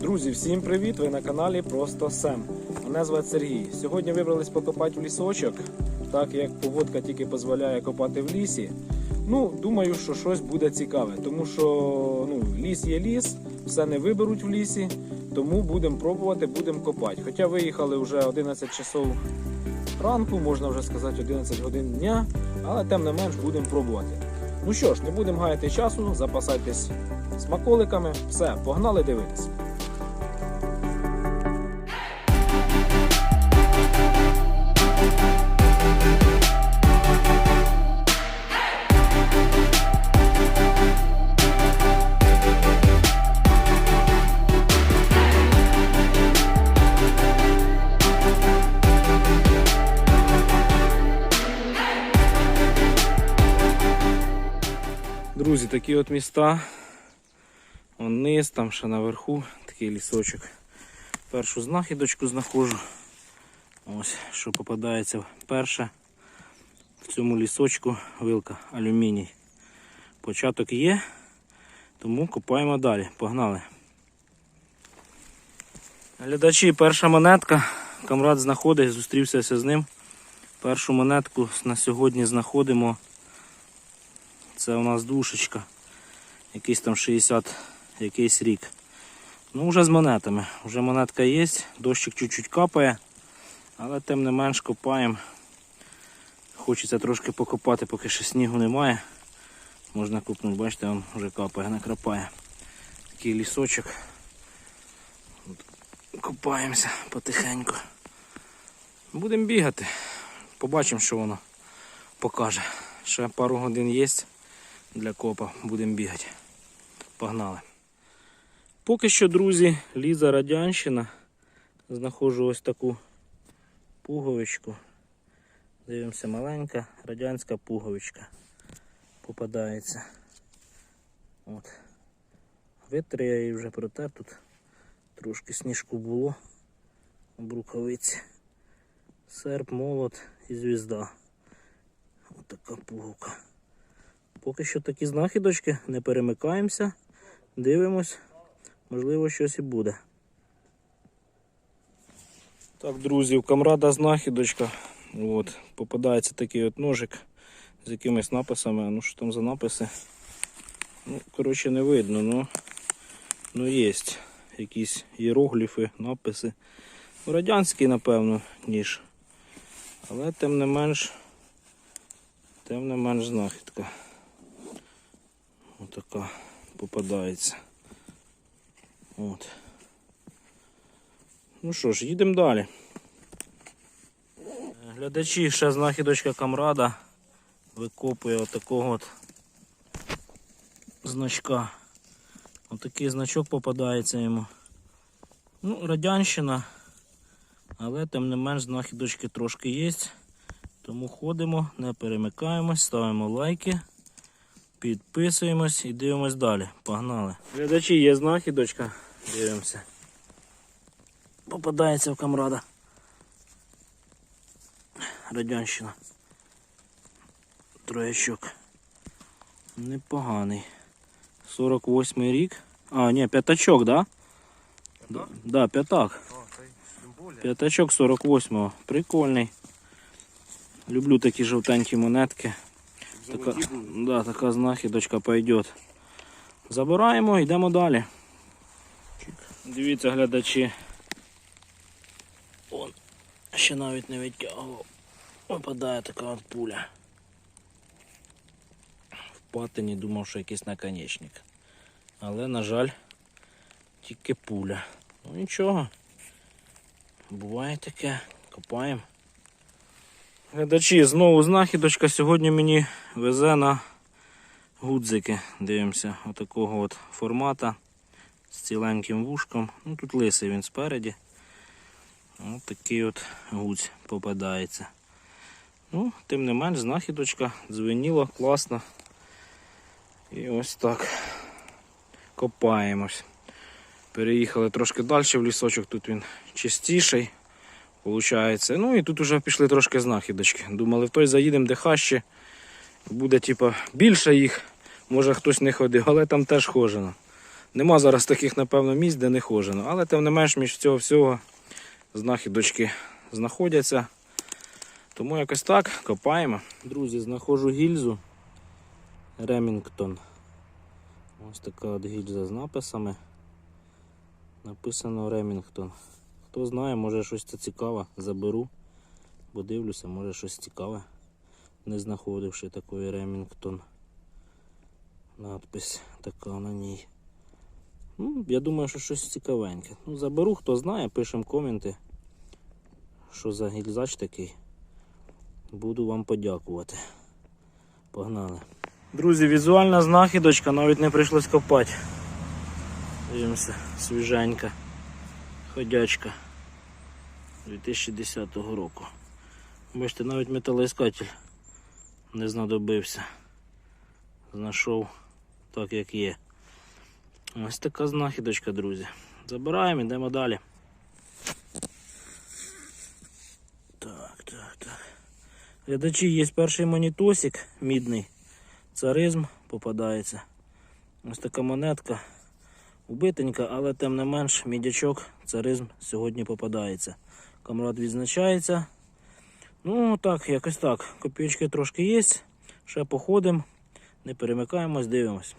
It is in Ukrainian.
Друзі, всім привіт! Ви на каналі Просто Сем. Мене звати Сергій. Сьогодні вибрались покопати в лісочок, так як погодка тільки дозволяє копати в лісі. Ну, думаю, що щось буде цікаве, тому що ну, ліс є ліс, все не виберуть в лісі, тому будемо пробувати, будемо копати. Хоча виїхали вже 11 часов ранку, можна вже сказати 11 годин дня, але тим не менш будемо пробувати. Ну що ж, не будемо гаяти часу, запасайтесь смаколиками. Все, погнали дивитись. Друзі, такі от міста. Вон низ, там ще наверху такий лісочок. Першу знахідочку знаходжу. Ось, що попадається перше. В цьому лісочку вилка алюміній. Початок є, тому копаємо далі. Погнали. Глядачі, перша монетка. Камрад знаходить, зустрівся з ним. Першу монетку на сьогодні знаходимо. Це у нас душечка. Якийсь там 60 якийсь рік. Ну, вже з монетами. Вже монетка є, дощик чуть-чуть капає, але тим не менш копаємо. Хочеться трошки покопати, поки ще снігу немає. Можна купнути, бачите, він вже капає, накрапає. Такий лісочок. Копаємося потихеньку. Будемо бігати. Побачимо, що воно покаже. Ще пару годин є для копа, будемо бігати. Погнали. Поки що, друзі, Ліза Радянщина. Знаходжу ось таку пуговичку. Дивимося, маленька радянська пуговичка попадається. От. Витри я її вже протер, тут трошки сніжку було в рукавиці. Серп, молот і звізда. Ось така пуговка. Поки що такі знахідочки, не перемикаємося, дивимось, можливо щось і буде. Так, друзі, в камрада знахідочка. От, попадається такий от ножик з якимись написами. Ну що там за написи? Ну, коротше, не видно, ну, ну є якісь іерогліфи, написи. Ну, Радянський, напевно, ніж. Але тим не менш, тим не менш знахідка. Отака попадається. От. Ну що ж, їдемо далі. Глядачі, ще знахідочка камрада викопує отакого от значка. Отакий значок попадається йому. Ну, радянщина, але тим не менш знахідочки трошки є. Тому ходимо, не перемикаємось, ставимо лайки. Підписуємось і дивимось далі. Погнали. Глядачі, є знахідочка. Дивимося. Попадається в камрада. Радянщина. Троящок. Непоганий. 48 рік. А, ні, п'ятачок, да? Да, да, п'ятак. П'ятачок 48-го. Прикольний. Люблю такі жовтенькі монетки. Така, да, така знахідочка пойдет. Забираємо, йдемо далі. Дивіться, глядачі. Он ще навіть не відтягував. Випадає така от пуля. В патині думав, що якийсь наконечник. Але, на жаль, тільки пуля. Ну нічого. Буває таке. Копаємо. Глядачі, знову знахідочка. Сьогодні мені везе на гудзики. Дивимося, отакого от формата з ціленьким вушком. Ну тут лисий він спереді. Ось такий от гудзь попадається. Ну, тим не менш, знахідочка дзвеніло, класно. І ось так копаємось. Переїхали трошки далі в лісочок, тут він чистіший. Получається. Ну і тут вже пішли трошки знахідочки. Думали, в той заїдемо, де хаще. Буде типа більше їх. Може хтось не ходив, але там теж хожено. Нема зараз таких, напевно, місць, де не хожено. Але тим не менш між цього всього знахідочки знаходяться. Тому якось так копаємо. Друзі, знаходжу гільзу Ремінгтон. Ось така от гільза з написами. Написано Ремінгтон. Хто знає, може щось це цікаве, заберу. Бо дивлюся, може щось цікаве. Не знаходивши такої Ремінгтон. Надпись така на ній. Ну, я думаю, що щось цікавеньке. Ну, заберу, хто знає, пишемо коменти. Що за гільзач такий. Буду вам подякувати. Погнали. Друзі, візуальна знахідочка, навіть не прийшлось копати. Дивимося, свіженька. Ходячка 2010 року. Бачите, навіть металоіскатель не знадобився. Знайшов так, як є. Ось така знахідочка, друзі. Забираємо, йдемо далі. Так, так, так. Глядачі, є перший монітосик мідний. Царизм попадається. Ось така монетка. Убитенька, але тим не менш мідячок, царизм сьогодні попадається. Камрад відзначається. Ну так, якось так. Копійочки трошки є. Ще походимо, не перемикаємось, дивимось.